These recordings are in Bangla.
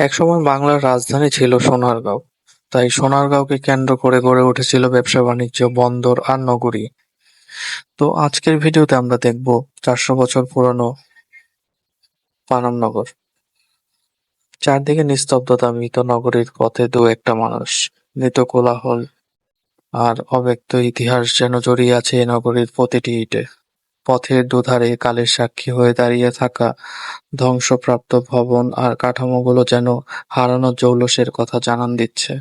একসময় বাংলার রাজধানী ছিল সোনারগাঁও, তাই সোনারগাঁওকে কেন্দ্র করে গড়ে উঠেছিল ব্যবসা-বাণিজ্য, বন্দর আর নগরী। তো আজকের ভিডিওতে আমরা দেখব চারশো বছর পুরনো পানাম নগর। চারদিকে নিস্তব্ধতা, মৃত নগরীর পথে দু একটা মানুষ, মৃত কোলাহল আর অব্যক্ত ইতিহাস যেন জড়িয়ে আছে এই নগরীর প্রতিটি ইটে। পথের দুধারে কালের সাক্ষী হয়ে দাঁড়িয়ে থাকা ধ্বংসপ্রাপ্ত ভবন আর কাঠামোগুলো যেন হারানো জৌলসের কথা জানান দিচ্ছে।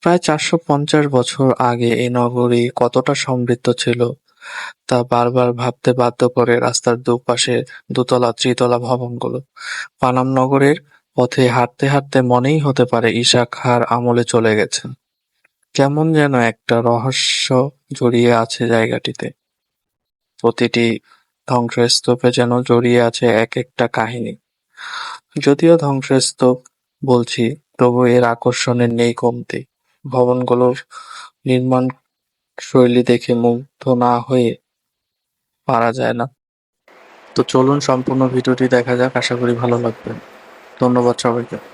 প্রায় চারশো পঞ্চাশ বছর আগে এই নগরী কতটা সমৃদ্ধ ছিল, তা বারবার ভাবতে বাধ্য করে রাস্তার দুপাশে দোতলা, ত্রিতলা ভবনগুলো। পানাম নগরের পথে হাঁটতে হাঁটতে মনেই হতে পারে ঈশা খাঁর আমলে চলে গেছেন। কেমন যেন একটা রহস্য জড়িয়ে আছে জায়গাটিতে। প্রতিটি ধ্বংসস্তূপে যেন জড়িয়ে আছে এক একটা কাহিনী। যদিও ধ্বংসস্তূপ বলছি, তবু এর আকর্ষণের নেই কমতি। ভবনগুলোর নির্মাণ শৈলী দেখে মুগ্ধ না হয়ে পারা যায় না। তো চলুন সম্পূর্ণ ভিডিওটি দেখা যাক, আশা করি ভালো লাগবে। ধন্যবাদ সবাইকে।